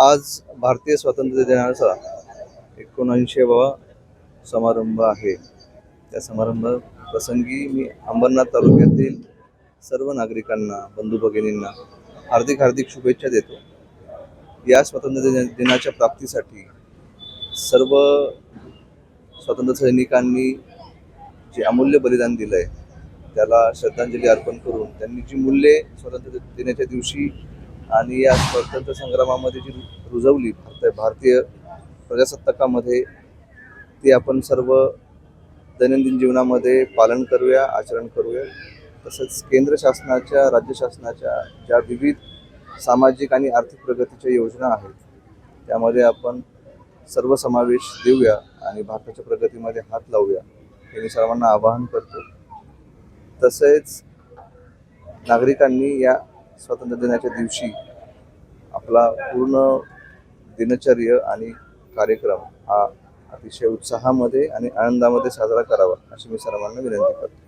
आज भारतीय स्वातंत्र्य दिनाचा एकोणऐंशीवा समारंभ आहे. त्या समारंभ प्रसंगी मी अंबरनाथ तालुक्यातील सर्व नागरिकांना बंधू भगिनींना हार्दिक हार्दिक शुभेच्छा देतो. या स्वातंत्र्य दिनाच्या प्राप्तीसाठी सर्व स्वातंत्र्य सैनिकांनी जे अमूल्य बलिदान दिलं आहे त्याला श्रद्धांजली अर्पण करून त्यांनी जी मूल्ये स्वातंत्र्य दिनाच्या दिवशी आणि या स्वातंत्र्य संग्रामामध्ये जी रु- रुजवली भारत भारतीय प्रजासत्ताकामध्ये ती आपण सर्व दैनंदिन जीवनामध्ये पालन करूया आचरण करूया. तसंच केंद्र शासनाच्या राज्य शासनाच्या ज्या विविध सामाजिक आणि आर्थिक प्रगतीच्या योजना आहेत त्यामध्ये आपण सर्व समावेश देऊया आणि भारताच्या प्रगतीमध्ये हात लावूया हे मी सर्वांना आवाहन करतो. तसेच नागरिकांनी या स्वातंत्र्य दिनाच्या दिवशी आपला पूर्ण दिनचर्य आणि कार्यक्रम हा अतिशय उत्साहामध्ये आणि आनंदामध्ये साजरा करावा अशी मी सर्वांना विनंती करतो.